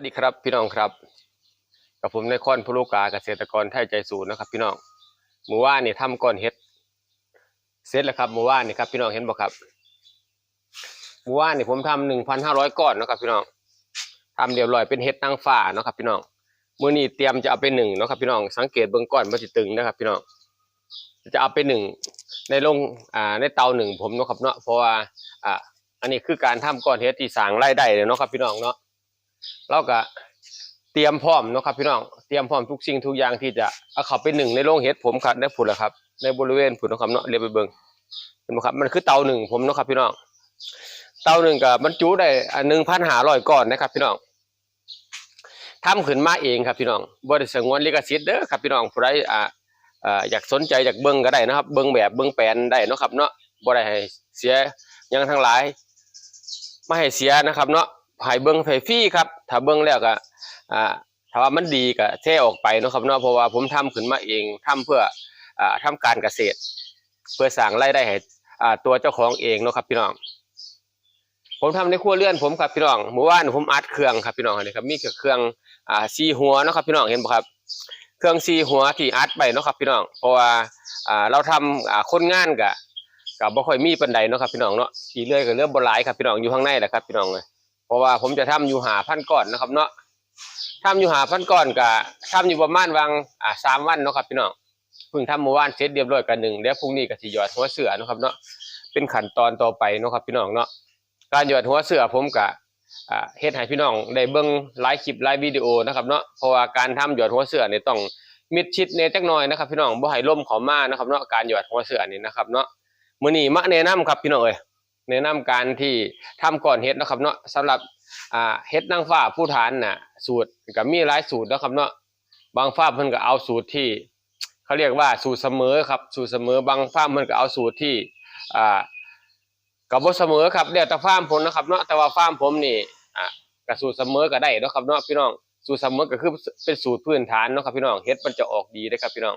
วัสดีครับพี่น้องครับกับผมในคอนพลูกาเกษตรกรไทยใจสูงนะครับ พี่น้องหมู่ว่านี่ทำก้อนเฮ็ดเสร็จแล้วครับหมู่ว่านี่ครับ พี่น้องเห็นบ่ครับหมู่ว่านี่ผมทำหนึ่งพันห้าร้อยก้อนนะครับ พี่น้องทำเรียบร้อยเป็นเฮ็ดนางฟ้าเนาะครับ พี่น้องมื้อนี้เตรียมจะเอาไปหนึ่งเนาะครับ พี่น้องสังเกตเบื้องก้อนมันสิตึงนะครับ พี่น้องจะเอาไปหนึ่งในลงอ่าในเตาหนึ่งผมเนาะครับเนาะเพราะว่าอ่าอันนี้คือการทำก้อนเฮ็ดที่สางรายได้เลยเนาะครับ พี่น้องเนาะ เราก็เตรียมพร้อมเนาะครับพี่น้องเตรียมพร้อมทุกสิ่งทุกอย่างที่จะเอาเขาไปหนึ่งในโรงเห็ดผมครับได้ผุดแล้วครับ ในบริเวณผุดนะครับเนาะเรียบไปเบิ่งเห็นไหมครับมันคือเตาหนึ่งผมเนาะครับพี่น้องเตาหนึ่งกับบรรจุได้หนึ่งพันหาร้อยก้อนนะครับ พี่น้องทำขึ้นมาเองครับพี่น้องบริษัทงวนลิขสิทธิ์เด้อครับพี่น้องผู้ใดอ่าอยากสนใจอยากเบิ่งก็ได้นะครับ เบิ่งแบบเบิ่งแปลนได้นะครับเนาะบ่ได้ให้เสียยังทั้งหลาย ไม่ให้เสียนะครับเนาะ ให้เบิ้งไฟฟรีครับ ถ้าเบิ้งแล้วก็อ่าถ้าว่ามันดีก็แช่ออกไปเนาะครับเนาะเพราะว่าผมทำขึ้นมาเองทำเพื่ออ่าทำการเกษตร เพื่อสร้างรายได้ให้อ่าตัวเจ้าของเองเนาะครับพี่น้องผมทำในครัวเรือนผมครับพี่น้องเมื่อวานผมอัดเครื่องครับพี่น้องนี่ครับมีเครื่องอ่าซีหัวเนาะครับพี่น้องเห็นบ่ครับ เครื่องซีหัวที่อัดไปเนาะครับพี่น้องเพราะว่าอ่าเราทำอ่าคนงานกะกับบ่ค่อยมีปานใดเนาะครับพี่น้องเนาะขี่เลื่อยก็เริ่มบ่หลายครับพี่น้องอยู่ข้างในแหละครับพี่น้องเลย เพราะว่าผมจะทำอยู่หาพันก้อนนะครับ เนาะทำอยู่หาพันก้อนกับทำอยู่ประมาณวังอ่าสามวันเนาะครับพี่น้องเพิ่งทำเมื่อวานเสร็จเรียบร้อยกันหนึ่งเดี๋ยวพรุ่งนี้ก็สิหยอดหัวเสือนะครับเนาะเป็นขั้นตอนต่อไปเนาะครับพี่น้องเนาะการหยอดหัวเสือผมกะอ่าเฮ็ดให้พี่น้องได้เบิ่งไลฟ์คลิปไลฟ์วิดีโอนะครับเนาะเพราะว่าการทำหยอดหัวเสือเนี่ยต้องมิดชิดเนจักหน่อยนะครับ พี่น้องบ่ให้ล่มขอมานะครับเนาะการหยอดหัวเสือนี่นะครับเนาะมื้อนี้มาแนะนํครับพี่น้องเอ้ย แนะนํการที่ทำก่อนเฮ็ดนะครับเนาะสำหรับอ่าเฮ็ดนางฟ้าผู้ฐานน่ะสูตรก็มีหลายสูตรนะครับเนาะบางฟ้าร์มเพิ่นก็เอาสูตรที่เขาเรียกว่าสูตรเสมอครับสูตรเสมอบางฟ้าร์มเพิ่นก็เอาสูตรที่อ่าก็บ่เสมอครับเดี๋ยวแต่ฟ้ามผมนะครับเนาะแต่ว่าฟ้ามผมนี่อ่าก็สูตรเสมอก็ได้นะครับเนาะพี่น้องสูตรเสมอก็คือเป็นสูตรพื้นฐานเนาะครับพี่น้องเฮ็ดมันจะออกดีเด้ครับพี่น้อง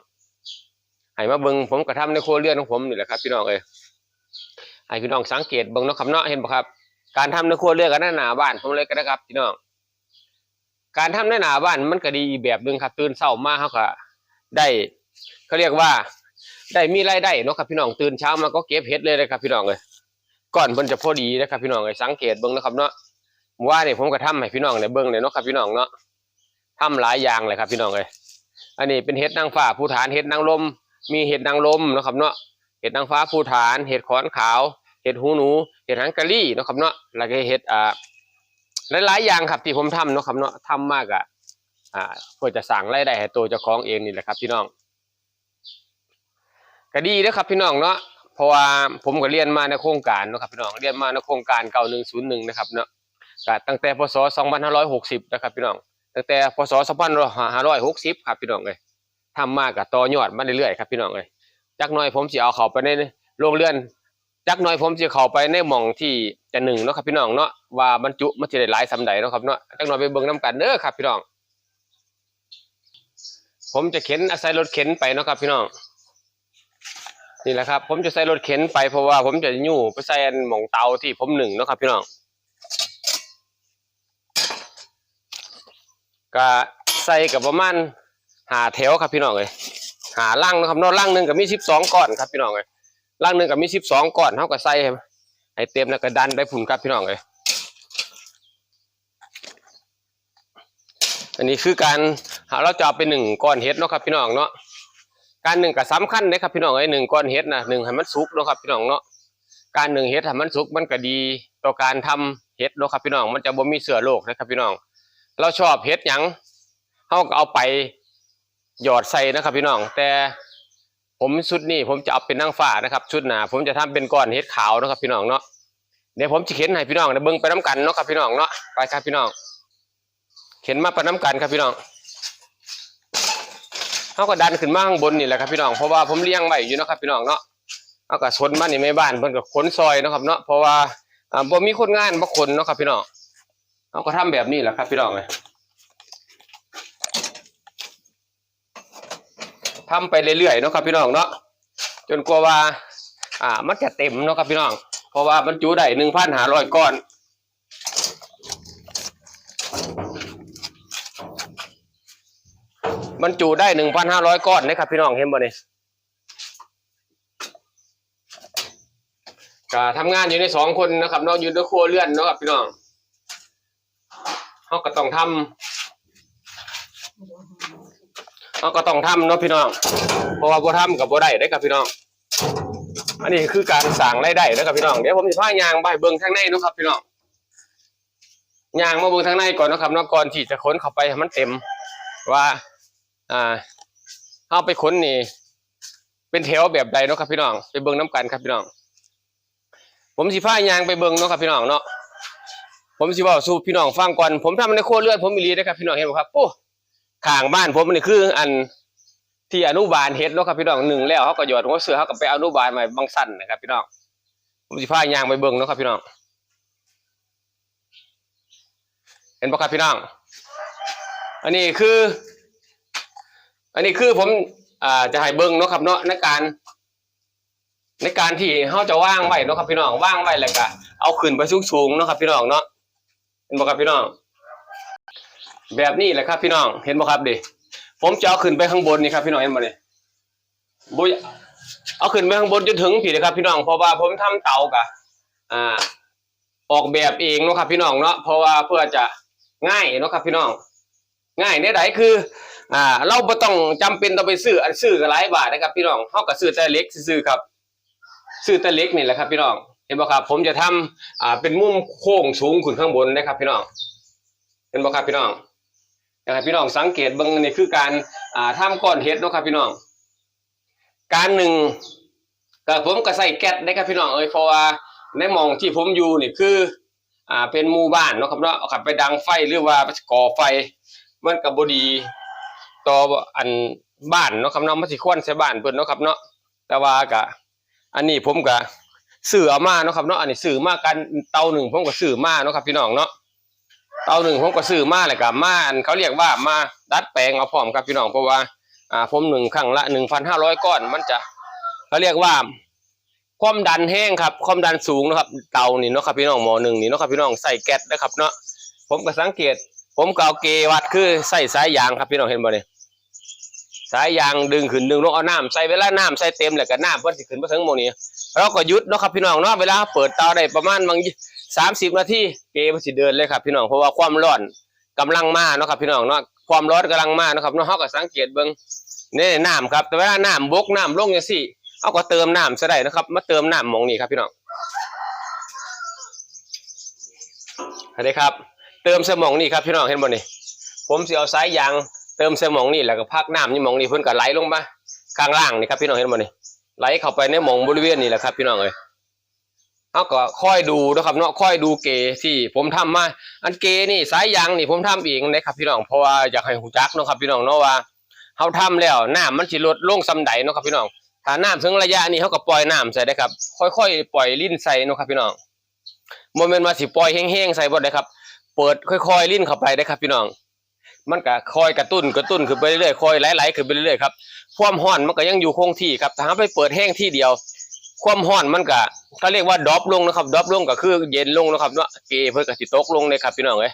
ให้มาเบิ่งผมก็ทำในครัวเรือนของผมนี่แหละครับพี่น้องเอ้ย ให้พี่น้องสังเกตเบิ่งนาะครับเนาะเห็นบ่ครับ การทำในครัวเรือนกันหน้าบ้านผมเลยก็นะครับพี่น้อง การทำในหน้าบ้านมันก็ดีอีกแบบหนึ่งครับตื่นเช้ามาเขาก็ได้เขาเรียกว่า ได้มีรายได้เนาะครับพี่น้องตื่นเช้ามาก็เก็บเห็ดเลยนะครับ พี่น้องเลยก่อนมันจะพอดีนะครับ พี่น้องเลยสังเกตเบิ่งนะครับเนาะว่าเนี่ยผมก็ทำให้พี่น้องได้เบิ่งเลยเนาะครับพี่น้องเนาะทำหลายอย่างเลยครับ พี่น้องเลยอันนี้เป็นเห็ดนางฟ้าภูฐานเห็ดนางลม มีเห็ดนางลมนะครับเนาะเห็ดนางฟ้าภูฐาน เห็ดขอนขาว เห็ดหูหนูเห็ดหางกะลี่เนาะครับเนาะแล้วก็เห็ดอ่าหลายๆอย่างครับที่ผมทำเนาะครับเนาะทำมากอะอ่าเพื่อจะสั่งรายได้ให้ตัวเจ้าของเองนี่แหละครับ พี่น้องก็ดีเด้อครับพี่น้องเนาะเพราะว่าผมก็เรียนมาในโครงการเนาะครับพี่น้องเรียนมาในโครงการเก่าหนึ่งศูนย์หนึ่งนะครับเนาะกตั้งแต่พศสองพันห้าร้อยหกสิบนะครับพี่น้องตั้งแต่พศสองพันห้าร้อยหกสิบครับพี่น้องเลยทำมากกับต่อยอดมาเรื่อยๆครับพี่น้องเลยจักหน่อยผมจะเอาเขาไปในโรงเรือน จักหน่อยผมจะเข้าไปในหม่องที่จะหนึ่งเนาะครับพี่น้องเนาะว่าบรรจุมันจะได้หลายสำใดเนาะครับเนาะจักหน่อยไปเบิ่งน้กันเด้อครับพี่น้อง ผมจะเข็นอาศัยรถเข็นไปเนาะครับพี่น้องนี่แหละครับ ผมจะใส่รถเข็นไปเพราะว่าผมจะยู่ไปใส่หม่องเตาที่ผมหนึ่งเนาะครับพี่น้องก็ใส่กับประมาณหาแถวครับพี่น้องเลยหาล่างนะครับนาะล่างหนึ่งกับมีสิบสองก้อนครับพี่น้องเลย ล่างหนึ่งกับมีสิบสองก้อนเท่ากับใส่ให้เต็มแล้วก็ดันไปผุนครับพี่น้องเลยอันนี้คือการหาเราจะเอาไปหนึ่งก้อนเห็ดเนาะครับพี่น้องเนาะการหนึ่งก็สำคัญนะครับพี่น้องไอ้หนึ่งก้อนเห็ดนะหนึ่งให้มันสุกเนาะครับพี่น้องเนาะการหนึ่งเห็ดให้มันสุกมันก็ดีต่อการทำเห็ดเนาะครับพี่น้องมันจะบ่มีเสือโรคนะครับพี่น้อง เราชอบเห็ดหยังเขาก็เอาไปหยอดใส่นะครับพี่น้อง แต่ ผมชุดนี้ผมจะเอาเป็นนางฟ้านะครับชุดหนาผมจะทำเป็นก้อนเห็ดขาวนะครับพี่น้องเนาะเดี๋ยวผมจะเข็นให้พี่น้องเบิ่งไปน้ำกันเนาะครับพี่น้องเนาะไปครับพี่น้อง เข็นมาไปน้ำกันครับพี่น้องเขาก็ดันขึ้นมาข้างบนนี่แหละครับพี่น้องเพราะว่าผมเลี้ยงไว้อยู่นะครับพี่น้องเนาะเขาก็ชนมานี่ไม่บ้านเพิ่นก็ขนซอยเนาะครับเนาะเพราะว่าอ่าบ่มีคนงานบ่คนเนาะครับพี่น้องเขาก็ทำแบบนี้แหละครับพี่น้องเลย ทำไปเรื่อยๆเนาะครับพี่น้องเนาะจนกว่าว่า อ่า มันจะเต็มเนาะครับพี่น้อง เพราะว่ามันจุได้หนึ่งพันหาร้อยก้อนบรรจุได้หนึ่งพันห้าร้อยก้อนนะครับพี่น้องเห็นบ่เนี่ยก็ทำงานอยู่ในสองคนนะครับเนาะอยู่ในครัวเรือนเนาะครับพี่น้องเขาก็ต้องทำ เขาก็ต้องทำเนาะพี่น้อง เพราะว่าบ่ทำกับบ่ได้ได้อครับพี่น้อง อันนี้คือการสั่งรายได้นะครับพี่น้อง เดี๋ยวผมจะพายางไปเบิ่งทางในเนาะครับพี่น้องยางมาเบิ่งทางในก่อนเนาะครับเนาะก่อนที่จะขนเข้าไปให้มันเต็ม ว่าอ่าเอาไปขนนี่ เป็นแถวแบบใดเนาะครับพี่น้อง ไปเบิ่งน้ำกันครับพี่น้อง ผมสิพายางไปเบิ่งเนาะครับพี่น้องเนาะ ผมสิเว่าสู่พี่น้องฟังก่อน ผมทำในโครัวเรือนผมมีรีนะครับพี่น้องเห็นบ่ครับ โอ้ ข้างบ้านผมนี่คืออันที่อนุบาลเฮ็ดเนาะครับพี่น้องหนึ่งแล้วเขาก็หยอดหัวเสือเขาก็ไปอนุบาลมาบางสั้นนะครับพี่น้องผมสิพายางไปเบิ่งเนาะครับพี่น้อง เห็นบ่ครับพี่น้อง อันนี้คือ อันนี้คือผมอ่าจะให้เบิ่งเนาะครับเนาะในการ ในการที่เขาจะว่างไว้เนาะครับพี่น้องว่างไว้แล้วก็เอาขึ้นไปสูงๆเนาะครับพี่น้องเนาะเห็นบ่ครับพี่น้อง แบบนี้แหละครับ พี่น้องเห็นบ่ครับดิผมจะเอาขึ้นไปข้างบนนี่ครับ พี่น้องเห็นบ่เนี่ยบุยเอาขึ้นไปข้างบนจนถึงผีเลยครับ พี่น้องเพราะว่าผมทำเตากะอ่า ออกแบบเองเนาะครับ พี่น้องเนาะเพราะว่าเพื่อจะง่ายเนาะครับพี่น้อง ง่ายในไหนคือ อ่า เราไม่ต้องจำเป็นต้องไปซื้ออันซื้อก็หลายบาทนะครับ พี่น้องเฮาก็ซื้อแต่เล็กซื้อครับ ซื้อแต่เล็กนี่แหละครับ พี่น้องเห็นบ่ครับ ผมจะทำอ่าเป็นมุมโค้งสูงขึ้นข้างบนนะครับ พี่น้องเห็นบ่ครับพี่น้อง อยากให้พี่น้องสังเกตเบิ่งนี่คือการอ่าทำก้อนเห็ดเนาะครับพี่น้อง การหนึ่งก็ผมก็ใส่แก๊สได้ครับพี่น้องเอ้ยเพราะว่าในมองที่ผมอยู่นี่คืออ่าเป็นหมู่บ้านเนาะครับเนาะขับไปดังไฟหรือว่าก่อไฟมันก็บ่ดีต่ออันบ้านเนาะครับเนาะมันสิควนใส่บ้านเพิ่นเนาะครับเนาะแต่ว่าก็อันนี้ผมก็ซื้อเอามาเนาะครับเนาะอันนี้ซื้อมากันเตาหนึ่งผมก็ซื้อมาเนาะครับพี่น้องเนาะ เตาหนึ่งผมก็ซื้อมาเลยกับมาอันเขาเรียกว่ามาดัดแปลงเอาพร้อมครับพี่น้องเพราะว่าอ่าผมหนึ่งครั้งละหนึ่งพันห้าร้อยก้อนมันจะเขาเรียกว่าความดันแห้งครับความดันสูงนะครับ เตานี่เนาะครับพี่น้องหมอหนึ่งนี่เนาะครับพี่น้องใส่แก๊สนะครับเนาะผมก็สังเกต ผมก็เอาเกวัดคือใส่สายยางครับพี่น้องเห็นบ่เนี่ย สายยางดึงขึ้นดึงลงเอาน้ำใส่เวลาน้ำใส่เต็มแล้วก็น้ำเพิ่นสิขึ้นมาถึงหมองนี้เราก็หยุดเนาะครับพี่น้องเนาะเวลาเปิดเตาได้ประมาณบางสามสิบนาทีเกมันสิเดินเลยครับพี่น้องเพราะว่าความร้อนกำลังมาเนาะครับพี่น้องเนาะความร้อนกำลังมาเนาะครับเนาะเขาก็สังเกตเบิ่งนี่น้ำครับแต่เวลาน้ำบกน้ำลงอย่างสี่เขาก็เติมน้ำซะได้นะครับ มาเติมน้ำมองนี้ครับพี่น้องเห็นไหมครับ เติมสมองนี่ครับพี่น้องเห็นบ่นี่ผมสิเอาสายยาง เติมสมองนี่แล้วก็พักน้ำนี่หมองนี่เพิ่นก็ไหลลงมาข้างล่างนี่ครับพี่น้องเห็นบ่นี่ไหลเข้าไปในหมองบริเวณนี่แหละครับพี่น้องเอ้ยเขาก็ค่อยดูนะครับเนาะค่อยดูเกที่ผมทำมา อันเกนี่สายยางนี่ผมทำเองนะครับพี่น้องเพราะว่าอยากให้หูจักเนาะครับพี่น้องเนาะว่าเขาทำแล้วน้ำมันสิลดลงซำใดเนาะครับพี่น้องถ้าน้ำถึงระยะนี้เขาก็ปล่อยน้ำใส่ได้ครับ ค่อยๆ ปล่อยลิ้นใส่เนาะครับพี่น้องโมเมนต์ว่าสิปล่อยแห้งๆใส่บ่ได้ครับ เปิดค่อยๆลิ้นเข้าไปได้ครับพี่น้อง มันก็คอยกระตุ้นกระตุ้นขึ้นไปเรื่อยๆคอยไหลๆขึ้นไปเรื่อยๆครับความร้อนมันก็ยังอยู่คงที่ครับถ้าเราไปเปิดแห้งที่เดียว ความร้อนมันก็เขาเรียกว่าดรอปลงนะครับดรอปลงก็คือเย็นลงนะครับเนาะเกเพิ่นก็สิตกลงเลยครับพี่น้องเอ้ย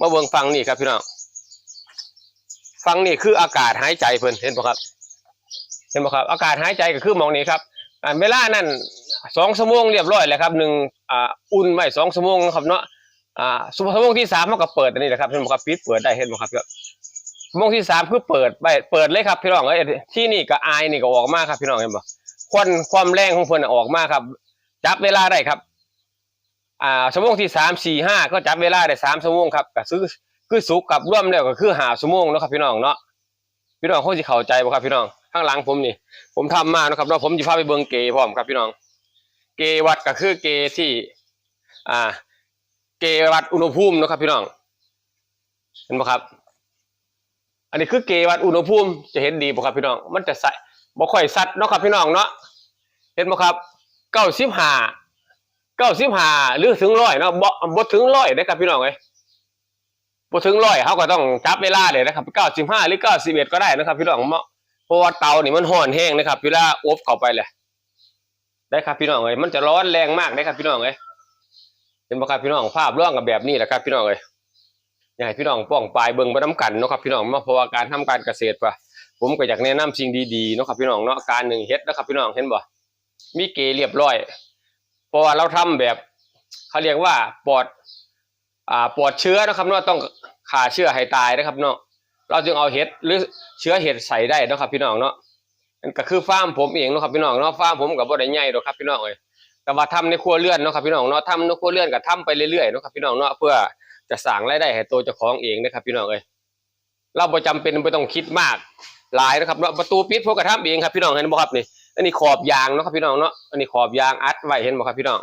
มาเบิ่งฟังนี่ครับพี่น้องฟังนี่คืออากาศหายใจเพิ่นเห็นบ่ครับเห็นบ่ครับ อากาศหายใจก็คือมองนี้ครับอ่าเวลานั้นสองชั่วโมงเรียบร้อยแล้วครับหนึ่งอ่าอุ่นไว้สองชั่วโมงนะครับเนาะ อ่าชั่วโมงที่สามมันก็เปิดอันนี้แหละครับเห็นบ่ครับปิดเปิดได้เห็นบ่ครับครับวโมงที่สามคือเปิดไปเปิดเลยครับพี่น้องเอ้ยที่นี่ก็อายนี่ก็ออกมาครับพี่น้องเห็นบ่ควันความแรงของเพิ่นน่ะออกมาครับ จับเวลาได้ครับ อ่าชั่วโมงที่สามสี่ห้าก็จับเวลาได้สามชั่วโมงครับก็ซื้อคือสุกกับร่วมแล้วก็คือหาชั่วโมงเนะครับพี่น้องเนาะพี่น้องคงสิเข้าใจบ่ครับพี่น้องข้างหลังผมนี่ ผมทำมาเนาะครับเนาะผมจะพาไปเบิงเกพร้อมครับพี่น้อง เกวัดก็คือเกที่ อ่า เกวัดอุณหภูมินะครับพี่น้อง เห็นบ่ครับ อันนี้คือเกวัดอุณหภูมิจะเห็นดีบ่ครับพี่น้อง มันจะใสบ่ค่อยสัดเนาะครับพี่น้องเนาะ เห็นบ่ครับเก้าสิบห้าเก้าสิบห้าหรือถึงร้อยเนาะบ่บ่ถึงร้อยนะครับพี่น้องเอ้ยบ่ถึงร้อยเขาก็ต้องจับเวลาเลยนะครับเก้าสิบห้าหรือเก้าสิบเอ็ดก็ได้นะครับพี่น้องเนาะเพราะว่าเตานี่มันร้อนแห้งนะครับเวลาอบเข้าไปเลยได้ครับพี่น้องเอ้ยมันจะร้อนแรงมากนะครับพี่น้องเอ้ย เห็นบ่ครับพี่น้องภาพร่วงกับแบบนี้แหละครับพี่น้องเอ้ยอยากให้พี่น้องป้องปลายเบิ่งไปน้ำกันเนาะครับพี่น้องเนาเพราะว่าการทำการเกษตรป่ะผมก็อยากแนะนำสิ่งดีๆเนาะครับพี่น้องเนาะการหนึ่งเฮ็ดนะครับพี่น้องเห็นบ่มีเกเรียบร้อย เพราะว่าเราทำแบบเขาเรียกว่าปลอดอ่าปลอดเชื้อนะครับเนาะต้องฆ่าเชื้อให้ตายนะครับเนาะเราจึงเอาเห็ดหรือเชื้อเห็ดใส่ได้นะครับพี่น้องเนาะอันก็คือฟาร์มผมเองนะครับพี่น้องเนาะฟาร์มผมกับบ่ได้ใหญ่ดอกครับพี่น้องเอ้ย แต่ว่าทำในครัวเรือนเนาะครับพี่น้องเนาะทำในครัวเรือนก็ทำไปเรื่อยๆเนาะครับพี่น้องเนาะเพื่อจะสร้างรายได้ให้ตัวเจ้าของเองนะครับพี่น้องเอ้ยเราบ่จำเป็นบ่ต้องคิดมากหลายนะครับเนาะประตูปิดพวกก็ทำเองครับพี่น้องเห็นบ่ครับนี่อันนี้ขอบยางเนาะครับพี่น้องเนาะอันนี้ขอบยางอัดไว้เห็นบ่ครับพี่น้อง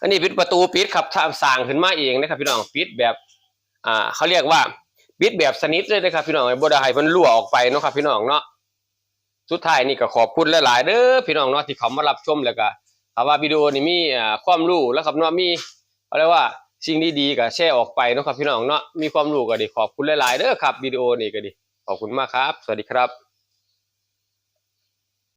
อันนี้ปิดประตูปิดครับทำสร้างขึ้นมาเองนะครับพี่น้องปิดแบบอ่าเขาเรียกว่าปิดแบบสนิทเลยนะครับพี่น้องไอ้บ่ได้ให้เพิ่นรั่วออกไปเนาะครับพี่น้องเนาะสุดท้ายนี่ก็ขอบคุณหลายๆเด้อพี่น้องเนาะที่เขามารับชมแล้วก็ ถ้าว่าวิดีโอนี่มีความรู้แล้วครับเนาะมีเขาเรียกว่าสิ่งดีๆก็แชร์ออกไปนะครับพี่น้องเนาะมีความรู้ก็ดีขอบคุณหลายๆเด้อครับวิดีโอนี้ก็ดีขอบคุณมากครับ สวัสดีครับ